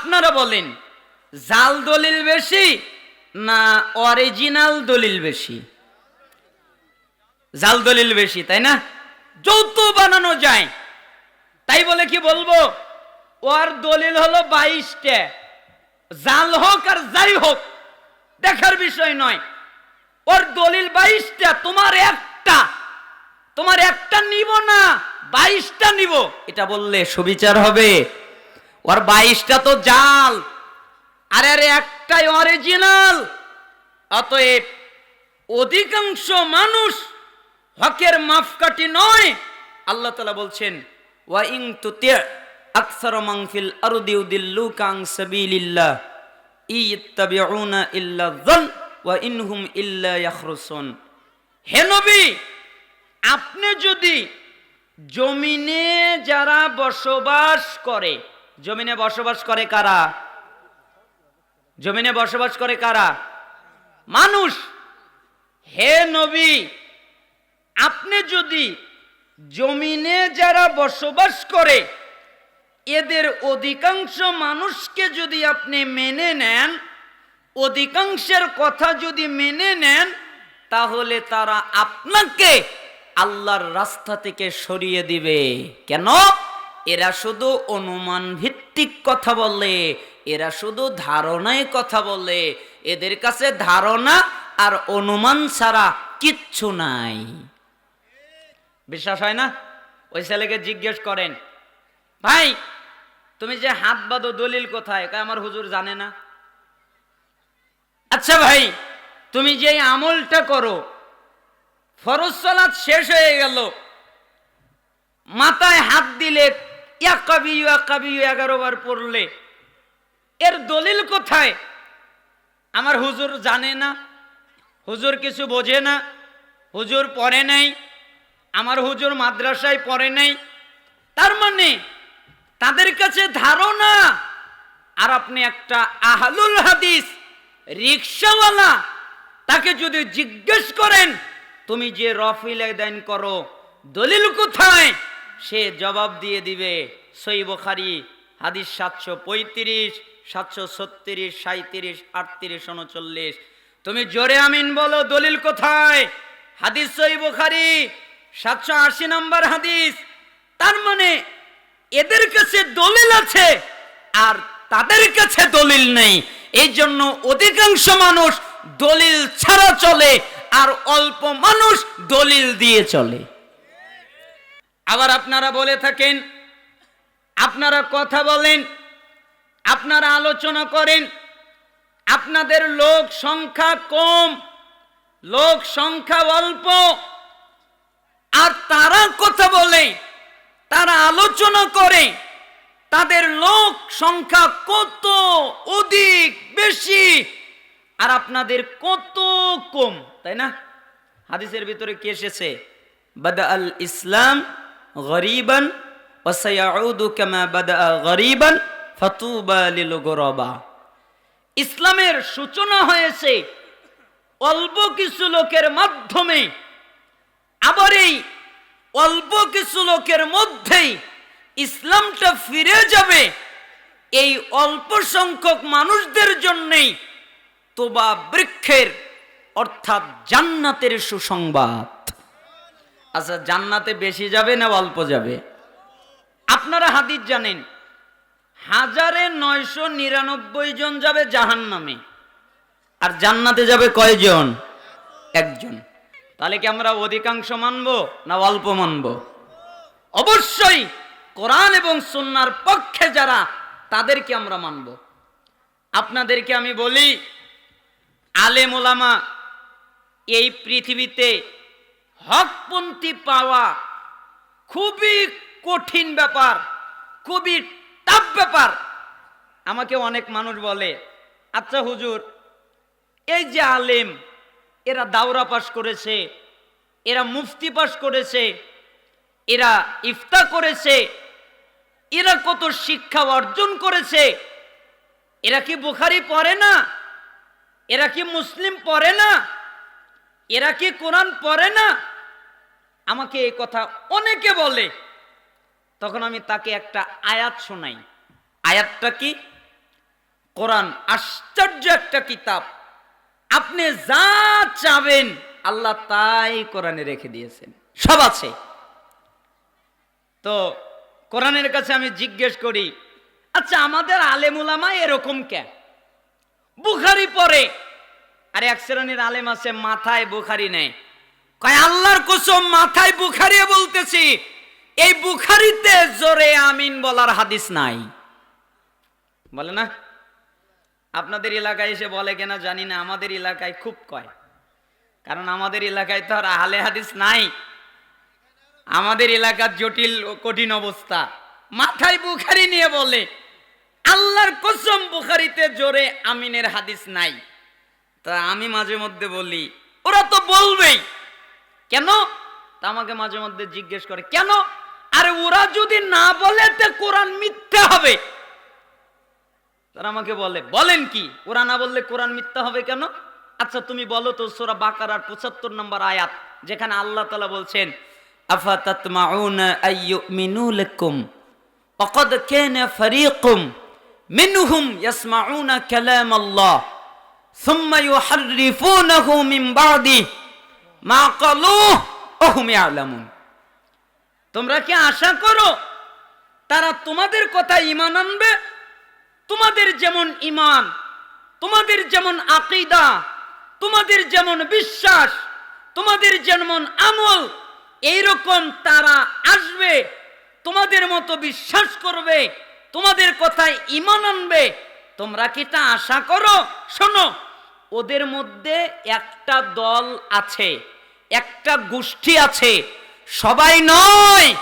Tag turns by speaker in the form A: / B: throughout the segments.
A: আপনারা বলেন, জাল দলিল বেশি না অরিজিনাল দলিল বেশি? জাল দলিল বেশি, তাই না? যৌত বানানো যায়। তাই বলে কি বলব? ওর দলিল হলো বাইশটা। জাল হোক আর যাই হোক, দেখার বিষয় নয়। ওর দলিল বাইশটা, তোমার একটা। তোমার একটা নিব না, বাইশটা নিব। এটা বললে সুবিচার হবে। ওর বাইশটা তো জাল। আরে আরে, একটাই অরিজিনাল অতএব অধিকাংশ মানুষ হকের মাপকাঠি নয়। আল্লাহ তালা বলছেন, ওয়া ইং তুতি আকসার মাংফিল আরদি উদিল্লুকা আন সাবিলিল্লাহ। ইত্তাবিউনা ইল্লা যন ওয়া ইনহুম ইল্লা ইয়াখরুসুন। হে নবী, আপনি যদি জমিনে যারা বসবাস করে জমিনে বসবাস করে কারা? জমিনে বসবাস করে কারা? মানুষ। হে নবী, আপনি যদি জমিনে যারা বসবাস করে, এদের অধিকাংশ মানুষকে যদি আপনি মেনে নেন, অধিকাংশের কথা যদি মেনে নেন, তাহলে তারা আপনাকে আল্লাহর রাস্তা থেকে সরিয়ে দিবে। কেন? এরা শুধু অনুমান ভিত্তিক কথা বলে, এরা শুধু ধারণায় কথা বলে। এদের কাছে ধারণা আর অনুমান ছাড়া কিচ্ছু নাই। বিশ্বাস হয় না? ওই ছেলেকে জিজ্ঞেস করেন, ভাই, তুমি যে হাত বাঁধো দলিল কোথায়? আমার হুজুর জানে না। আচ্ছা ভাই, তুমি যে আমলটা করো, ফরজ সালাত শেষ হয়ে গেল, মাথায় হাত দিলে ইয়াকাবি ইয়াকাবি এগারো বার পড়লে। এর দলিল কোথায়? আমার হুজুর জানে না, হুজুর কিছু বোঝে না, হুজুর পড়ে নাই, আমার হুজুর মাদ্রাসায় পড়ে নাই। তার মানে তাদের কাছে ধারণা, আর আপনি একটা আহলুল হাদিস রিক্সাওয়ালা, তাকে যদি জিজ্ঞেস করেন, তুমি যে রফিল দেন করো, দলিল কোথায়? সে জবাব দিয়ে দিবে, সই বখারি, হাদিস সাতশো পঁয়ত্রিশ, সাতশো ছত্রিশ সাঁত্রিশ আটত্রিশ, উনচল্লিশ। তুমি জোরে আমিন বলো, দলিল কোথায়? হাদিস সই বুখারি, সাতশো আশি নম্বর হাদিস। তার মানে এদের কাছে দলিল আছে, আর তাদের কাছে দলিল নেই। এই জন্য অধিকাংশ মানুষ দলিল ছাড়া চলে, আর অল্প মানুষ দলিল দিয়ে চলে। আবার আপনারা বলে থাকেন, আপনারা কথা বলেন, আপনারা আলোচনা করেন, আপনাদের লোক সংখ্যা কম, লোক সংখ্যা অল্প, আর তারা কথা বলে, তারা আলোচনা করে, তাদের লোক সংখ্যা কত অধিক বেশি, আর আপনাদের কত কম, তাই না? হাদিসের ভিতরে কি এসেছে? বাদা আল ইসলাম গরিবান গরিবান গরবা। ইসলামের সূচনা হয়েছে অল্প কিছু লোকের মাধ্যমে, আবার এই অল্প কিছু লোকের মধ্যেই ইসলামটা ফিরে যাবে। এই অল্প সংখ্যক মানুষদের জন্যেই তোবা বৃক্ষের, অর্থাৎ জান্নাতের সুসংবাদ। আচ্ছা জান্নাতে বেশি যাবে না অল্প যাবে? আপনারা হাদিস জানেন, হাজারে নয়শো নিরানব্বই জন যাবে জাহান নামে আর জান্নাতে যাবে কয়জন? একজন। তাহলে কি আমরা অধিকাংশ মানব না অল্প মানব? অবশ্যই কোরআন এবং সুন্নার পক্ষে যারা, তাদেরকে আমরা মানব। আপনাদেরকে আমি বলি, আলেম ওলামা, এই পৃথিবীতে হকপন্থী পাওয়া খুবই কঠিন ব্যাপার, খুবই টাফ ব্যাপার। আমাকে অনেক মানুষ বলে আচ্ছা হুজুর, এই যে আলেম, এরা দাওরা পাশ করেছে, এরা মুফতি পাশ করেছে, এরা ইফতা করেছে, এরা কত শিক্ষা অর্জন করেছে, এরা কি বুখারি পড়ে না? এরা কি মুসলিম পড়ে না? এরা কি কোরআন পড়ে না? আমাকে এই কথা অনেকে বলে। তখন আমি তাকে একটা আয়াত শোনাই। আয়াতটা কি? কোরআন আশ্চর্য একটা কিতাব। আপনি যা চাবেন আল্লাহ তাই কোরআনে রেখে দিয়েছেন। সব আছে। তো কোরআনের কাছে আমি জিজ্ঞেস করি আচ্ছা আমাদের আলেমুলামা এরকম কেন বুখারি পরে আর, এক শ্রেণির আলেম আছে, মাথায় বুখারি নেই। কয়, আল্লাহর কসম মাথায় বুখারি বলতেছি, এই বুখারিতে জোরে আমিন বলার হাদিস নাই। বলে না? আপনাদের এলাকায় এসে বলে কিনা জানি না, আমাদের এলাকায় খুব কয়। কারণ আমাদের এলাকায় তো আর আহলে হাদিস নাই। আমাদের এলাকার জটিল কঠিন অবস্থা। মাথায় বুখারি নিয়ে বলে, আল্লাহর কসম বুখারিতে জোরে আমিনের হাদিস নাই। তা আমি মাঝে মধ্যে বলি, ওরা তো বলবেই। কেন তা আমাকে মাঝে মধ্যে জিজ্ঞেস করে কেন আরে ওরা যদি না বলে তে কোরআন মিথ্যা হবে তারা আমাকে বলে বলেন কি ওরা না বললে কোরআন মিথ্যা হবে কেন আচ্ছা তুমি বলো তো সোরা বাকারার পঁচাত্তর নম্বর আয়াত যেখানে আল্লাহ তালা বলছেন আফাতাতমাউনা আইয়ুমিনু লাকুম وقد كان فريق منهم يسمعون كلام الله ثم يحرفونه من بعد মা অহুমে আলামুন। তোমরা কি আশা করো তারা তোমাদের কথা ইমান আনবে? তোমাদের যেমন ইমান তোমাদের যেমন আকিদা, তোমাদের যেমন বিশ্বাস, তোমাদের যেমন আমল, এইরকম তারা আসবে, তোমাদের মতো বিশ্বাস করবে, তোমাদের কথায় ইমান আনবে। তোমরা কি তা আশা করো? শোনো। ওদের মধ্যে একটা দল আছে, একটা গোষ্ঠী আছে। সবাই নয়,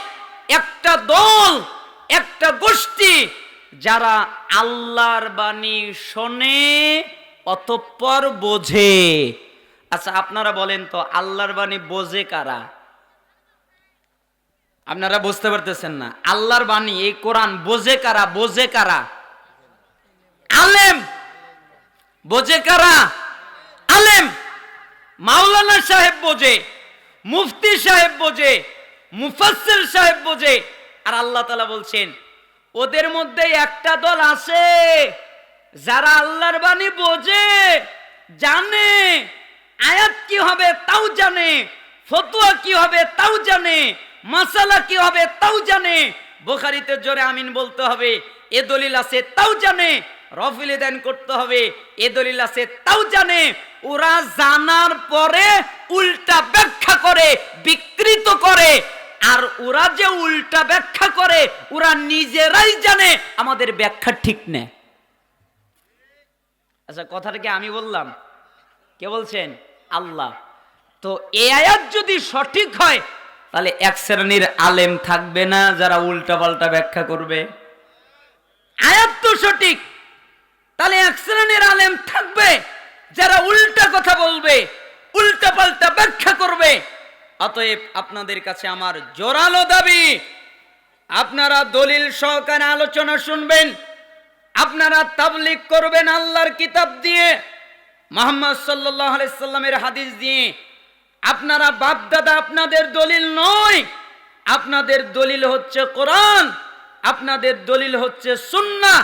A: একটা দল, একটা গোষ্ঠী। যারা আল্লাহর বাণী শোনে, অতঃপর বোঝে। আচ্ছা আপনারা বলেন তো, আল্লাহর বাণী বোঝে কারা? আপনারা বুঝতে পারতেছেন না। আল্লাহর বাণী, এই কোরআন বোঝে কারা বোঝে কারা? আলেম! বোঝে কারা? আলেম। মাওলানা সাহেব বোঝে, মুফতি সাহেব বোঝে, মুফাসসির সাহেব বোঝে। আর আল্লাহ তাআলা বলছেন, ওদের মধ্যে একটা দল আছে যারা আল্লাহর বাণী বোঝে, জানে। আয়াত কি হবে তাও জানে, ফতুয়া কি হবে তাও জানে, মাসালা কি হবে তাও জানে। বোখারিতে জোরে আমিন বলতে হবে, এ দলিল আছে তাও জানে রফিলে দেন করতে হবে। এ দলিল আছে, তাও জানে। ওরা জানার পরে উল্টা ব্যাখ্যা করে, বিকৃত করে। আর ওরা যে উল্টা ব্যাখ্যা করে, ওরা নিজেরাই জানে। আমাদের ব্যাখ্যা ঠিক নেই। আচ্ছা কথাটা কি আমি বললাম? কে বলছেন? আল্লাহ। তো এ আয়াত যদি সঠিক হয়, তাহলে এক শ্রেণির আলেম থাকবে না যারা উল্টা পাল্টা ব্যাখ্যা করবে। আয়াত তো সঠিক তাহলে এক শ্রেণির আলেম থাকবে যারা উল্টা কথা বলবে উল্টা পাল্টা ব্যাখ্যা করবে। অতএব আপনাদের কাছে আমার জোরালো দাবি, আপনারা দলিল সহকারে আলোচনা শুনবেন, আপনারা তাবলিক করবেন আল্লাহর কিতাব দিয়ে, মোহাম্মদ সাল্লাহ সাল্লামের হাদিস দিয়ে। আপনারা বাপদাদা, আপনাদের দলিল নয়, আপনাদের দলিল হচ্ছে কোরআন, আপনাদের দলিল হচ্ছে সুন্না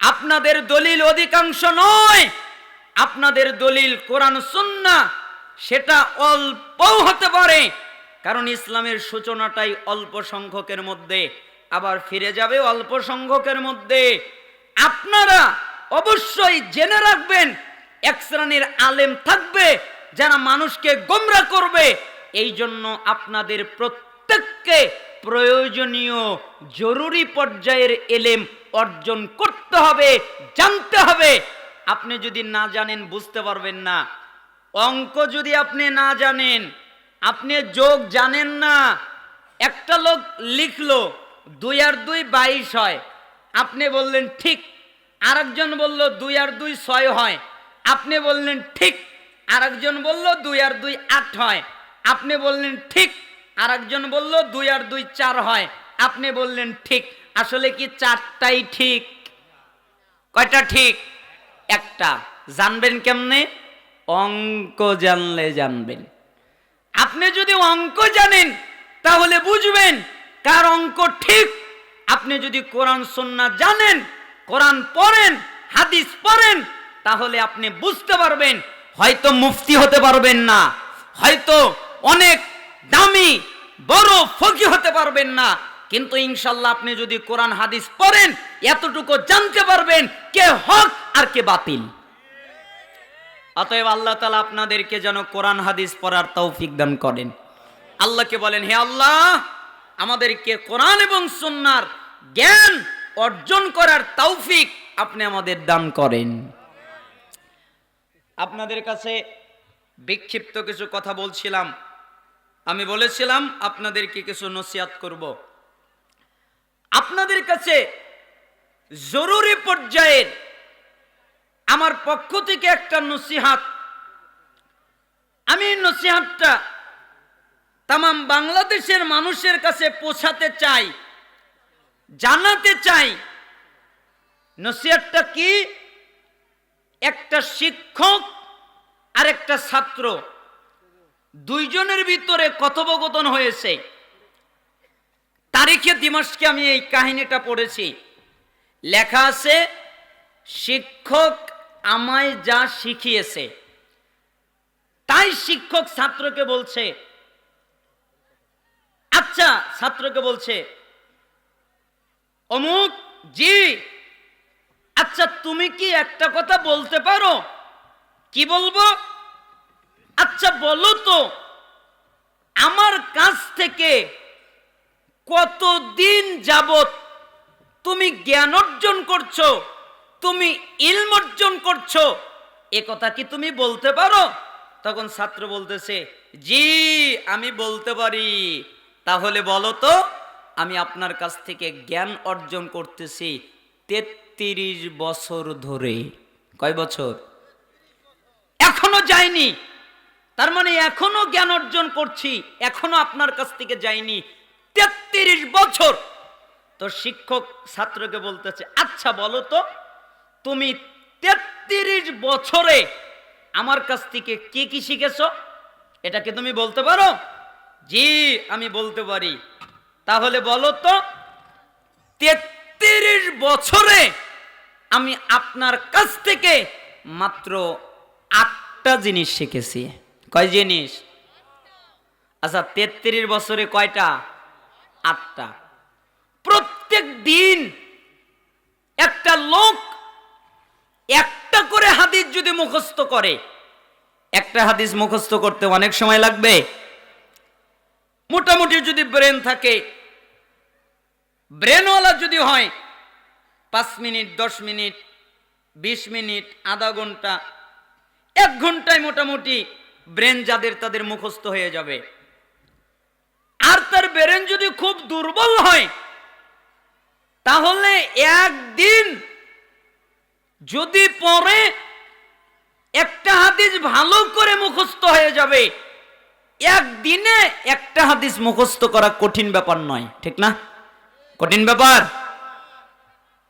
A: আপনাদের দলিল অধিকাংশ নয়। আপনাদের দলিল কোরআন সুন্না, সেটা অল্পও হতে পারে। কারণ ইসলামের সূচনাটাই অল্প সংখ্যকের মধ্যে, আবার ফিরে যাবে অল্প সংখ্যকের মধ্যে। আপনারা অবশ্যই জেনে রাখবেন, এক শ্রেণির আলেম থাকবে, যারা মানুষকে গোমরা করবে। এই জন্য আপনাদের প্রত্যেককে প্রয়োজনীয়, জরুরি পর্যায়ের এলেম অর্জন করতে হবে, জানতে হবে। আপনি যদি না জানেন, বুঝতে পারবেন না। অঙ্ক যদি আপনি না জানেন, আপনি যোগ জানেন না, একটা লোক লিখলো, দুই আর দুই বাইশ হয়। আপনি বললেন, ঠিক। আরেকজন বলল, দুই আর দুই ছয় হয়। আপনি বললেন, ঠিক। আরেকজন বলল, দুই আর দুই আট হয়। আপনি বললেন, ঠিক। আরেকজন বলল, দুই আর দুই চার হয়। আপনি বললেন, ঠিক। আসলে কি চারটাই ঠিক? কয়টা ঠিক? একটা। জানবেন কেমনে? অঙ্ক জানলে জানবেন। আপনি যদি অঙ্ক জানেন, তাহলে বুঝবেন কার অঙ্ক ঠিক। আপনি যদি কোরআন সন্না জানেন, কোরআন পড়েন, হাদিস পড়েন, তাহলে আপনি বুঝতে পারবেন। হয়তো মুফতি হতে পারবেন না। হয়তো অনেক দামি, বড় ফকি হতে পারবেন না। কিন্তু ইনশাল্লাহ আপনি যদি কোরআন, হাদিস পড়েন, এতটুকু জানতে পারবেন কে হক আর কে বাতিল। অতএব আল্লাহ তালা আপনাদেরকে যেন কোরআন, হাদিস পড়ার তৌফিক দান করেন। আল্লাহকে বলেন, হে আল্লাহ, আমাদেরকে কোরআন এবং সুন্নার জ্ঞান অর্জন করার তৌফিক আপনি আমাদের দান করেন। আপনাদের কাছে বিক্ষিপ্ত কিছু কথা বলছিলাম। আমি বলেছিলাম, আপনাদেরকে কিছু নসিহাত করব। আপনাদের কাছে জরুরি পর্যায়ের আমার পক্ষ থেকে একটা নসিহাত। আমি নসিহাতটা তাম বাংলাদেশের মানুষের কাছে পৌঁছাতে চাই, জানাতে চাই। নসিহাতটা কি? একটা শিক্ষক আর একটা ছাত্র। দুইজনের ভিতরে কথোপকথন হয়েছে। তারিখে দিমাসকে আমি এই কাহিনীটা পড়েছি। লেখা আছে, শিক্ষক আমায় যা শিখিয়েছে। তাই শিক্ষক ছাত্রকে বলছে আচ্ছা ছাত্রকে বলছে, অমুক, জি আচ্ছা তুমি কি একটা কথা বলতে পারো? কি বলব? আচ্ছা বলো তো, আমার কাছ থেকে কতদিন যাবত তুমি জ্ঞান অর্জন করছ? তুমি ইলম অর্জন করছ? এ কথা কি তুমি বলতে পারো? তখন ছাত্র বলতেছে, জি, আমি বলতে পারি। তাহলে বলো তো, আমি আপনার কাছ থেকে জ্ঞান অর্জন করতেছি তেত্রিশ বছর ধরে। কয় বছর? এখনও যায়নি তার মানে এখনও জ্ঞান অর্জন করছি, এখনও আপনার কাছ থেকে যায়নি তেত্রিশ বছর। তো শিক্ষক ছাত্রকে বলতেছে আচ্ছা বলো তো, তুমি তেত্রিশ বছরে আমার কাছ থেকে কি কি শিখেছো? এটাকে তুমি বলতে পারো? জি, আমি বলতে পারি। তাহলে বলো তো, তেত্রিশ বছরে আমি আপনার কাছ থেকে মাত্র আটটা জিনিস শিখেছি। কয় জিনিস? আচ্ছা তেত্রিশ বছরে কয়টা? আটটা। প্রত্যেক দিন একটা লোক একটা করে হাদিস যদি মুখস্থ করে, একটা হাদিস মুখস্থ করতে অনেক সময় লাগবে। মোটামুটি যদি ব্রেন থাকে, ব্রেনওয়ালা যদি হয়, পাঁচ মিনিট, দশ মিনিট, বিশ মিনিট, আধা ঘণ্টা, এক ঘন্টায় মোটামুটি ব্রেন যাদের তাদের মুখস্থ হয়ে যাবে। আর তার ব্রেন যদি খুব দুর্বল হয়, তাহলে একদিন যদি পরে একটা হাদিস ভালো করে মুখস্থ হয়ে যাবে, একদিনে একটা হাদিস মুখস্থ করা কঠিন ব্যাপার নয়, ঠিক না? কঠিন ব্যাপার।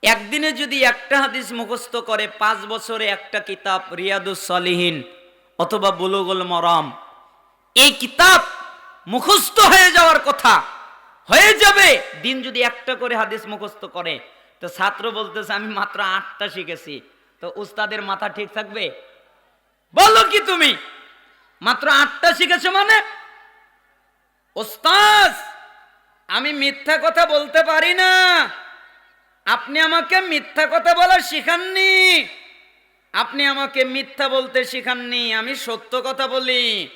A: একদিনে যদি একটা হাদিস মুখস্থ করে, পাঁচ বছরে একটা কিতাব, রিয়াদুস সালিহীন অথবা বুলুগুল মরম, এই কিতাব মুখস্থ হয়ে যাওয়ার কথা। হয়ে যাবে। দিন যদি একটা করে হাদিস মুখস্থ করে, তো ছাত্র বলতেছে, আমি মাত্র আটটা শিখেছি। তো উস্তাদের মাথা ঠিক থাকবে? বলো কি তুমি? মাত্র আটটা শিখেছো মানে? ওস্তাজ আমি মিথ্যা কথা বলতে পারি না। আপনি আমাকে মিথ্যা কথা বলা শিখাননি। আপনি আমাকে মিথ্যা বলতে শিখাননি। আমি সত্য কথা বলি।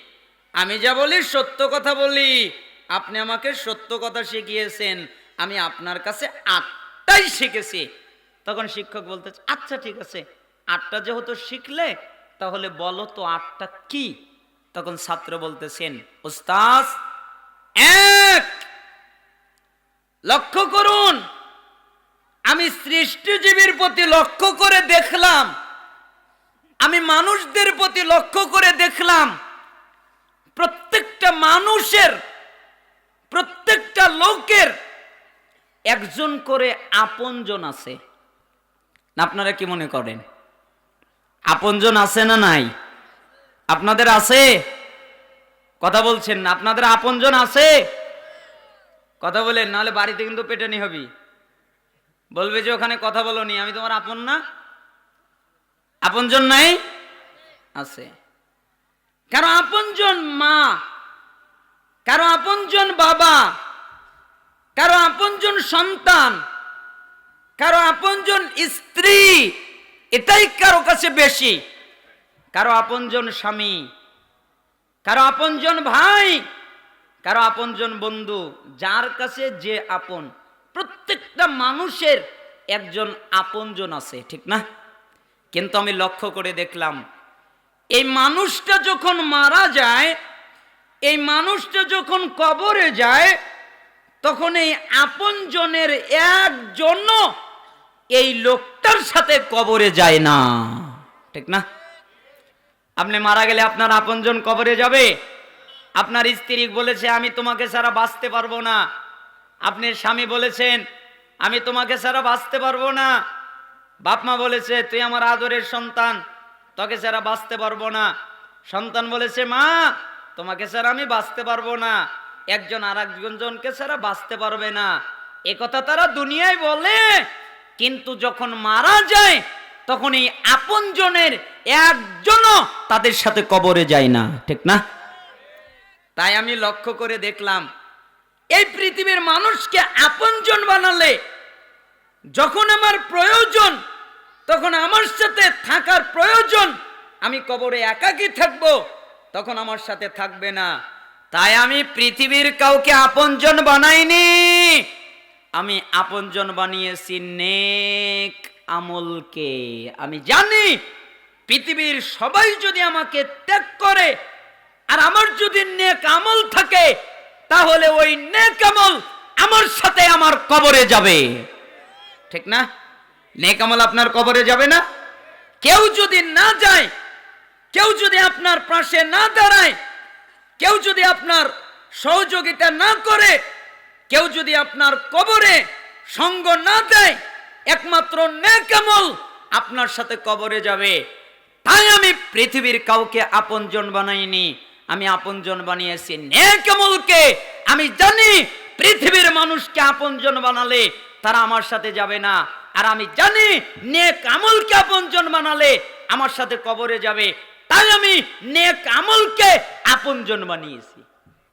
A: আমি যা বলি সত্য কথা বলি। আপনি আমাকে সত্য কথা শিখিয়েছেন। আমি আপনার কাছে আটটাই শিখেছি। তখন শিক্ষক বলতে আচ্ছা ঠিক আছে। আটটা যেহেতু শিখলে, তাহলে বলো তো আটটা কি? তখন ছাত্র বলতেছেন ওস্তাজ এক। লক্ষ্য করুন, আমি সৃষ্টিজীবীর প্রতি লক্ষ্য করে দেখলাম। আমি মানুষদের প্রতি লক্ষ্য করে দেখলাম। প্রত্যেকটা মানুষের, প্রত্যেকটা লোকের একজন করে আপনজন আছে। আপনারা কি মনে করেন? আপনজন আছে না নাই? আপনাদের আছে? কথা বলছেন না, আপনাদের আপনজন আছে? কথা বলেন, নাহলে বাড়িতে কিন্তু পেটানি হবি। বলবে যে ওখানে কথা বলনি, আমি তোমার আপন না? আপনজন নাই? আছে। কারও আপনজন মা। কারও আপনজন বাবা, কারও আপনজন সন্তান, কারও আপনজন স্ত্রী, এটাই কারও কাছে বেশি। কারও আপনজন স্বামী, কারও আপনজন ভাই, কারও আপনজন বন্ধু, যার কাছে যে আপন, প্রত্যেকটা মানুষের একজন আপনজন আছে, ঠিক না? কিন্তু আমি লক্ষ্য করে দেখলাম, এই মানুষটা যখন মারা যায় এই মানুষটা যখন কবরে যায়, তখন এই আপনজনের একজন এই লোকটার সাথে কবরে যায় না। ঠিক না? আপনি মারা গেলে আপনার আপনজন কবরে যাবে। আপনার স্ত্রী বলেছে, আমি তোমাকে ছাড়া বাঁচতে পারব না। আপনি স্বামী বলেছেন, আমি তোমাকে ছাড়া বাঁচতে পারব না। বাপমা বলেছে, তুই আমার আদরের সন্তান, তোকে ছাড়া বাঁচতে পারব না। সন্তান বলেছে, মা তোমাকে স্যার আমি বাঁচতে পারব না। একজন আর একজনকে ছাড়া বাঁচতে পারবে না। এ কথা তারা দুনিয়ায় বলে, কিন্তু যখন মারা যায় তখন এই আপনজনের একজনও তাদের সাথে কবরে যায় না। ঠিক না? তাই আমি লক্ষ্য করে দেখলাম, এই পৃথিবীর মানুষকে আপনজন বানালে যখন আমার প্রয়োজন, তখন আমার সাথে থাকার প্রয়োজন, আমি কবরে একাকী থাকব। তখন আমার সাথে থাকবে না। তাই আমি পৃথিবীর কাউকে আপনজন বানাইনি। আমি আপনজন বানিয়েছি নেক আমলকে। আমি জানি পৃথিবীর সবাই যদি আমাকে ত্যাগ করে, আর আমার যদি নেক আমল থাকে, তাহলে ওই নেক আমল আমার সাথে আমার কবরে যাবে। ঠিক না? নেক আমল আপনার কবরে যাবে না? কেউ যদি না যায় কেউ যদি আপনার পাশে না দাঁড়ায়, কেউ যদি আপনার সহযোগিতা না করে, কেউ যদি আপনার কবরে সঙ্গ না দেয়, একমাত্র নেক আমল আপনার সাথে কবরে যাবে। তাই আমি পৃথিবীর কাউকে আপনজন বানাইনি, আমি আপনজন বানিয়েছি নেক আমলকে আমি জানি পৃথিবীর মানুষকে আপনজন বানালে তারা আমার সাথে যাবে না, আর আমি জানি নেক আমলকে আপনজন বানালে আমার সাথে কবরে যাবে। তাই আমি নেক আমলকে আপনজন বানিয়েছি।